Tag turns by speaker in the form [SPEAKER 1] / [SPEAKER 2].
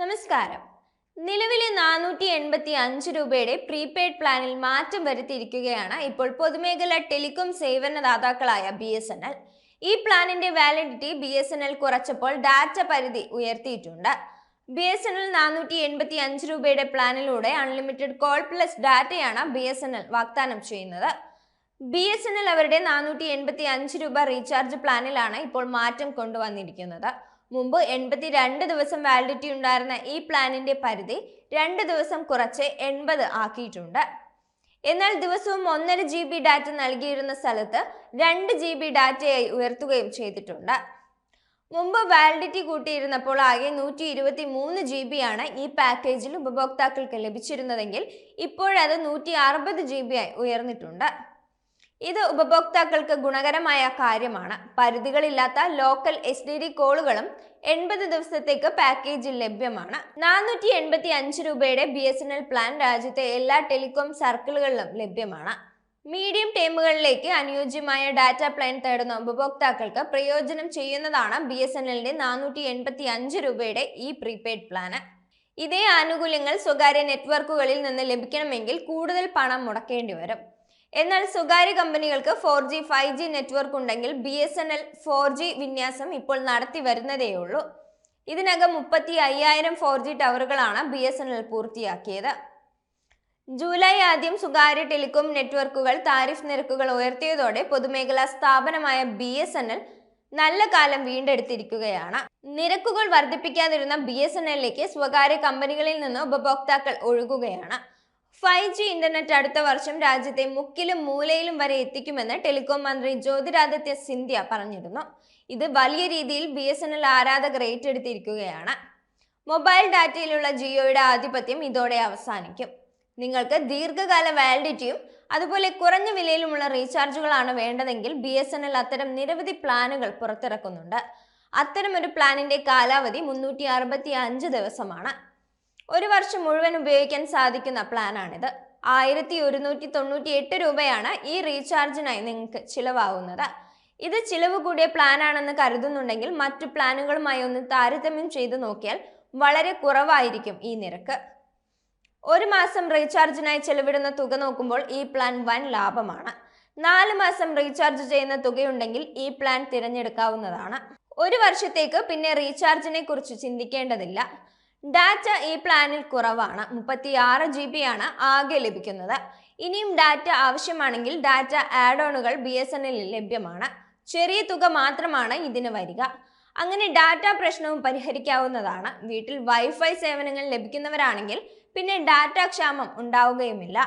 [SPEAKER 1] നമസ്കാരം. നിലവിലെ നാനൂറ്റി എൺപത്തി അഞ്ച് രൂപയുടെ പ്രീപെയ്ഡ് പ്ലാനിൽ മാറ്റം വരുത്തിയിരിക്കുകയാണ് ഇപ്പോൾ പൊതുമേഖല ടെലികോം സേവനദാതാക്കളായ ബി എസ് എൻ എൽ. ഈ പ്ലാനിന്റെ validity B S N L കുറച്ചപ്പോൾ data പരിധി ഉയർത്തിയിട്ടുണ്ട്. ബി എസ് എൻ എൽ നാനൂറ്റി എൺപത്തി അഞ്ച് രൂപയുടെ പ്ലാനിലൂടെ അൺലിമിറ്റഡ് കോൾ പ്ലസ് ഡാറ്റയാണ് ബി എസ് എൻ എൽ വാഗ്ദാനം ചെയ്യുന്നത്. ബി എസ് എൻ എൽ അവരുടെ നാനൂറ്റി എൺപത്തി അഞ്ച് രൂപ റീചാർജ് പ്ലാനിലാണ് ഇപ്പോൾ മാറ്റം കൊണ്ടുവന്നിരിക്കുന്നത്. മുമ്പ് എൺപത്തി രണ്ട് ദിവസം വാലിഡിറ്റി ഉണ്ടായിരുന്ന ഈ പ്ലാനിന്റെ പരിധി രണ്ട് ദിവസം കുറച്ച് എൺപത് ആക്കിയിട്ടുണ്ട്. എന്നാൽ ദിവസവും ഒന്നര ജി ബി ഡാറ്റ നൽകിയിരുന്ന സ്ഥലത്ത് രണ്ട് ജി ബി ഡാറ്റയായി ഉയർത്തുകയും ചെയ്തിട്ടുണ്ട്. മുമ്പ് വാലിഡിറ്റി കൂട്ടിയിരുന്നപ്പോൾ ആകെ നൂറ്റി ഇരുപത്തി മൂന്ന് ജി ബി ആണ് ഈ പാക്കേജിൽ ഉപഭോക്താക്കൾക്ക് ലഭിച്ചിരുന്നതെങ്കിൽ ഇപ്പോഴത് നൂറ്റി അറുപത് ജി ബി ആയി ഉയർന്നിട്ടുണ്ട്. ഇത് ഉപഭോക്താക്കൾക്ക് ഗുണകരമായ കാര്യമാണ്. പരിധികളില്ലാത്ത ലോക്കൽ എസ് ഡി ഡി കോളുകളും എൺപത് ദിവസത്തേക്ക് പാക്കേജിൽ ലഭ്യമാണ്. നാനൂറ്റി എൺപത്തി അഞ്ച് രൂപയുടെ B S N L plan രാജ്യത്തെ എല്ലാ ടെലികോം സർക്കിളുകളിലും ലഭ്യമാണ്. മീഡിയം ടൈമുകളിലേക്ക് അനുയോജ്യമായ ഡാറ്റ പ്ലാൻ തേടുന്ന ഉപഭോക്താക്കൾക്ക് പ്രയോജനം ചെയ്യുന്നതാണ് ബി എസ് എൻ എല്ലിന്റെ നാനൂറ്റി എൺപത്തി അഞ്ച് രൂപയുടെ ഈ പ്രീപെയ്ഡ് പ്ലാന് ഇതേ ആനുകൂല്യങ്ങൾ സ്വകാര്യ നെറ്റ്വർക്കുകളിൽ നിന്ന് ലഭിക്കണമെങ്കിൽ കൂടുതൽ പണം മുടക്കേണ്ടി വരും. എന്നാൽ സ്വകാര്യ കമ്പനികൾക്ക് four G five G network ഉണ്ടെങ്കിൽ B S N L four G വിന്യാസം ഇപ്പോൾ നടത്തി വരുന്നതേയുള്ളൂ. ഇതിനകം മുപ്പത്തി അയ്യായിരം ഫോർ ജി ടവറുകളാണ് ബി എസ് എൻ എൽ പൂർത്തിയാക്കിയത്. ജൂലൈ ആദ്യം സ്വകാര്യ ടെലികോം നെറ്റ്വർക്കുകൾ താരിഫ് നിരക്കുകൾ ഉയർത്തിയതോടെ പൊതുമേഖലാ സ്ഥാപനമായ ബി എസ് എൻ എൽ നല്ല കാലം വീണ്ടെടുത്തിരിക്കുകയാണ്. നിരക്കുകൾ വർദ്ധിപ്പിക്കാതിരുന്ന ബി എസ് എൻ എല്ലിലേക്ക് സ്വകാര്യ കമ്പനികളിൽ നിന്ന് ഉപഭോക്താക്കൾ ഒഴുകുകയാണ്. ഫൈവ് ജി ഇന്റർനെറ്റ് അടുത്ത വർഷം രാജ്യത്തെ മുക്കിലും മൂലയിലും വരെ എത്തിക്കുമെന്ന് ടെലികോം മന്ത്രി ജ്യോതിരാദിത്യ സിന്ധ്യ പറഞ്ഞിരുന്നു. ഇത് വലിയ രീതിയിൽ ബി എസ് എൻ എൽ ആരാധകർ ഏറ്റെടുത്തിരിക്കുകയാണ്. മൊബൈൽ ഡാറ്റയിലുള്ള ജിയോയുടെ ആധിപത്യം ഇതോടെ അവസാനിക്കും. നിങ്ങൾക്ക് ദീർഘകാല വാലിഡിറ്റിയും അതുപോലെ കുറഞ്ഞ വിലയിലുമുള്ള റീചാർജുകളാണ് വേണ്ടതെങ്കിൽ ബി എസ് എൻ എൽ അത്തരം നിരവധി പ്ലാനുകൾ പുറത്തിറക്കുന്നുണ്ട്. അത്തരമൊരു പ്ലാനിന്റെ കാലാവധി മുന്നൂറ്റി അറുപത്തി അഞ്ച് ദിവസമാണ്. ഒരു വർഷം മുഴുവൻ ഉപയോഗിക്കാൻ സാധിക്കുന്ന പ്ലാനാണിത്. ആയിരത്തി ഒരുന്നൂറ്റി തൊണ്ണൂറ്റി എട്ട് രൂപയാണ് ഈ റീചാർജിനായി നിങ്ങൾക്ക് ചിലവാകുന്നത്. ഇത് ചിലവ് കൂടിയ പ്ലാനാണെന്ന് കരുതുന്നുണ്ടെങ്കിൽ മറ്റു പ്ലാനുകളുമായി ഒന്ന് താരതമ്യം ചെയ്ത് നോക്കിയാൽ വളരെ കുറവായിരിക്കും ഈ നിരക്ക്. ഒരു മാസം റീചാർജിനായി ചെലവിടുന്ന തുക നോക്കുമ്പോൾ ഈ പ്ലാൻ വൻ ലാഭമാണ്. നാല് മാസം റീചാർജ് ചെയ്യുന്ന തുകയുണ്ടെങ്കിൽ ഈ പ്ലാൻ തിരഞ്ഞെടുക്കാവുന്നതാണ്. ഒരു വർഷത്തേക്ക് പിന്നെ റീചാർജിനെ കുറിച്ച് ചിന്തിക്കേണ്ടതില്ല. ഡാറ്റ ഈ പ്ലാനിൽ കുറവാണ്. മുപ്പത്തി ആറ് ജി ബി ആണ് ആകെ ലഭിക്കുന്നത്. ഇനിയും ഡാറ്റ ആവശ്യമാണെങ്കിൽ ഡാറ്റ ആഡ് ഓണുകൾ ബി എസ് എൻ എല്ലിൽ ലഭ്യമാണ്. ചെറിയ തുക മാത്രമാണ് ഇതിന് വരിക. അങ്ങനെ ഡാറ്റ പ്രശ്നവും പരിഹരിക്കാവുന്നതാണ്. വീട്ടിൽ വൈഫൈ സേവനങ്ങൾ ലഭിക്കുന്നവരാണെങ്കിൽ പിന്നെ ഡാറ്റ ക്ഷാമം ഉണ്ടാവുകയുമില്ല.